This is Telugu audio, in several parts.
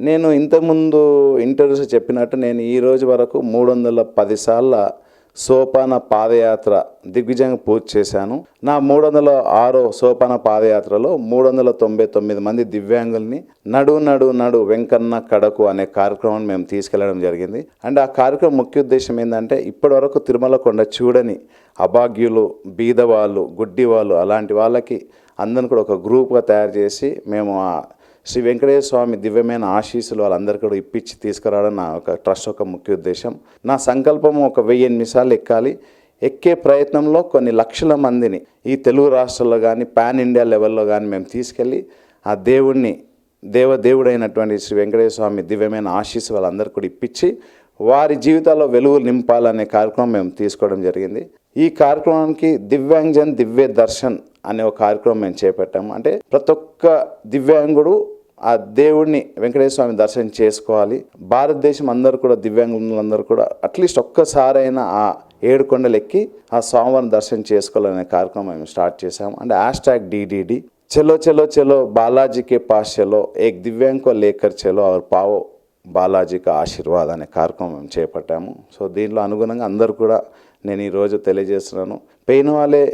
నేను ఇంతకుముందు ఇంటర్వ్యూస్ చెప్పినట్టు నేను ఈ రోజు వరకు మూడు వందల పది సార్ల సోపాన పాదయాత్ర దిగ్విజయంగా పూర్తి చేశాను. నా మూడు వందల ఆరో సోపాన పాదయాత్రలో మూడు వందల తొంభై తొమ్మిది మంది దివ్యాంగుల్ని నడు నడు నడు వెంకన్న కడకు అనే కార్యక్రమాన్ని మేము తీసుకెళ్ళడం జరిగింది. అండ్ ఆ కార్యక్రమం ముఖ్య ఉద్దేశం ఏంటంటే ఇప్పటివరకు తిరుమల కొండ చూడని అభాగ్యులు బీదవాళ్ళు గుడ్డి వాళ్ళు అలాంటి వాళ్ళకి అందరిని కూడా ఒక గ్రూప్గా తయారు చేసి మేము ఆ శ్రీ వెంకటేశ్వర స్వామి దివ్యమైన ఆశీస్సులు వాళ్ళందరికీ కూడా ఇప్పించి తీసుకురావడం నా ఒక ట్రస్ట్ ఒక ముఖ్య ఉద్దేశం. నా సంకల్పం ఒక వెయ్యి ఎనిమిది సార్లు ఎక్కాలి. ఎక్కే ప్రయత్నంలో కొన్ని లక్షల మందిని ఈ తెలుగు రాష్ట్రాల్లో కానీ పాన్ ఇండియా లెవెల్లో కానీ మేము తీసుకెళ్ళి ఆ దేవుణ్ణి దేవదేవుడైనటువంటి శ్రీ వెంకటేశ్వర స్వామి దివ్యమైన ఆశీస్సు వాళ్ళందరికీ కూడా ఇప్పించి వారి జీవితాల్లో వెలుగులు నింపాలనే కార్యక్రమం మేము తీసుకోవడం జరిగింది. ఈ కార్యక్రమానికి దివ్యాంగజన్ దివ్య దర్శన్ అనే ఒక కార్యక్రమం మేము చేపట్టాము. అంటే ప్రతి ఒక్క దివ్యాంగుడు ఆ దేవుడిని వెంకటేశ్వర స్వామి దర్శనం చేసుకోవాలి. భారతదేశం అందరూ కూడా దివ్యాంగులందరూ కూడా అట్లీస్ట్ ఒక్కసారైనా ఆ ఏడు కొండలు ఎక్కి ఆ స్వామివారిని దర్శనం చేసుకోవాలనే కార్యక్రమం మేము స్టార్ట్ చేసాము అంటే హ్యాష్ ట్యాగ్ డిడిడి. చలో చలో చలో బాలాజీ కే పాస్ చలో ఏక్ దివ్యాంగ లేకర్ చలో और పావో బాలాజీకి ఆశీర్వాద్ అనే కార్యక్రమం మేము చేపట్టాము. సో దీనిలో అనుగుణంగా అందరూ కూడా నేను ఈరోజు తెలియజేస్తున్నాను. పెయిన్ వాళ్ళే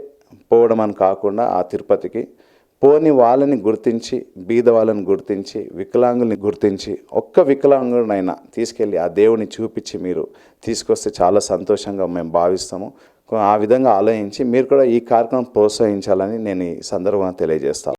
పోవడం అని కాకుండా ఆ తిరుపతికి పోని వాళ్ళని గుర్తించి బీద వాళ్ళని గుర్తించి వికలాంగుల్ని గుర్తించి ఒక్క వికలాంగుడినైనా తీసుకెళ్ళి ఆ దేవుని చూపించి మీరు తీసుకొస్తే చాలా సంతోషంగా మేము భావిస్తాము. ఆ విధంగా ఆలోచించి మీరు కూడా ఈ కార్యక్రమం ప్రోత్సహించాలని నేను ఈ సందర్భంగా తెలియజేస్తాను.